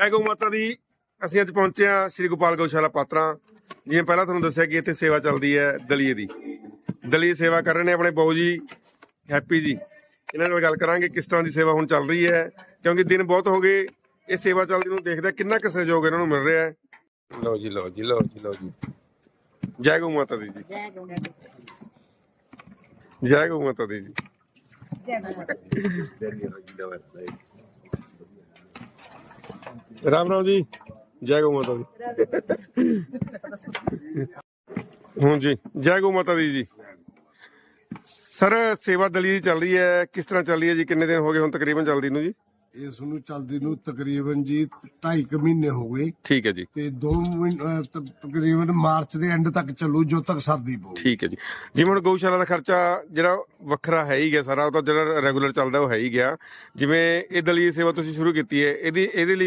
ਜੈ ਗਊ ਮਾਤਾ ਦੀ ਅਸੀਂ ਅੱਜ ਪਹੁੰਚੇ ਹਾਂ ਸ਼੍ਰੀ ਗੋਪਾਲ ਗਊਸ਼ਾਲਾ ਪਾਤਰਾ। ਜਿਵੇਂ ਪਹਿਲਾਂ ਤੁਹਾਨੂੰ ਦੱਸਿਆ ਕਿ ਇੱਥੇ ਸੇਵਾ ਚੱਲਦੀ ਹੈ ਦਲੀਏ ਦੀ। ਦਲੀਏ ਸੇਵਾ ਕਰ ਰਹੇ ਨੇ ਆਪਣੇ ਬਾਊ ਜੀ ਹੈਪੀ ਜੀ। ਇਹਨਾਂ ਨਾਲ ਗੱਲ ਕਰਾਂਗੇ ਕਿਸ ਤਰ੍ਹਾਂ ਦੀ ਸੇਵਾ ਹੁਣ ਚੱਲ ਰਹੀ ਹੈ ਕਿਉਂਕਿ ਦਿਨ ਬਹੁਤ ਹੋ ਗਏ ਇਹ ਸੇਵਾ ਚੱਲਦੀ ਨੂੰ ਦੇਖਦੇ ਕਿੰਨਾ ਕੁ ਸਹਿਯੋਗ ਇਹਨਾਂ ਨੂੰ ਮਿਲ ਰਿਹਾ ਹੈ। ਲਓ ਜੀ ਲਓ ਜੀ ਲਓ ਜੀ ਲਓ ਜੀ। ਜੈ ਗਊ ਮਾਤਾ ਦੀ ਜੀ। ਜੈ ਗਊ ਜੈ ਗਊ ਮਾਤਾ ਦੀ ਜੀ। ਜੈ ਗਊ ਰਾਮ ਰਾਮ ਜੀ ਜੈ ਗਊ ਮਾਤਾ ਦੀ। ਹਾਂ ਜੀ ਜੈ ਗਊ ਮਾਤਾ ਦੀ ਜੀ। ਸਰ ਸੇਵਾ ਦਲੀ ਚੱਲ ਰਹੀ ਹੈ ਕਿਸ ਤਰ੍ਹਾਂ ਚੱਲ ਰਹੀ ਹੈ ਜੀ? ਕਿੰਨੇ ਦਿਨ ਹੋ ਗਏ ਹੁਣ ਤਕਰੀਬਨ ਚੱਲਦੀ ਨੂੰ ਜੀ? ਇਸ ਨੂੰ ਚੱਲਦੀ ਨੂੰ ਤਕਰੀਬਨ ਜੀ 2.5 ਮਹੀਨੇ ਹੋ ਗਏ। ਠੀਕ ਹੈ ਜੀ। ਤੇ 2 ਤਕਰੀਬਨ ਮਾਰਚ ਦੇ ਐਂਡ ਤੱਕ ਚੱਲੂ ਜੋ ਤੱਕ ਸਰਦੀ ਪਊ। ਠੀਕ ਹੈ ਜੀ। ਜਿਵੇਂ ਹੁਣ ਗਊਸ਼ਾਲਾ ਦਾ ਖਰਚਾ ਜਿਹੜਾ ਵੱਖਰਾ ਹੈ ਹੀ ਗਿਆ ਸਾਰਾ ਉਹ ਤਾਂ ਜਿਹੜਾ ਰੈਗੂਲਰ ਚੱਲਦਾ ਉਹ ਹੈ ਹੀ ਗਿਆ। ਜਿਵੇਂ ਇਹ ਦਲੀ ਸੇਵਾ ਤੁਸੀਂ ਸ਼ੁਰੂ ਕੀਤੀ ਹੈ ਇਹਦੀ ਇਹਦੇ ਲਈ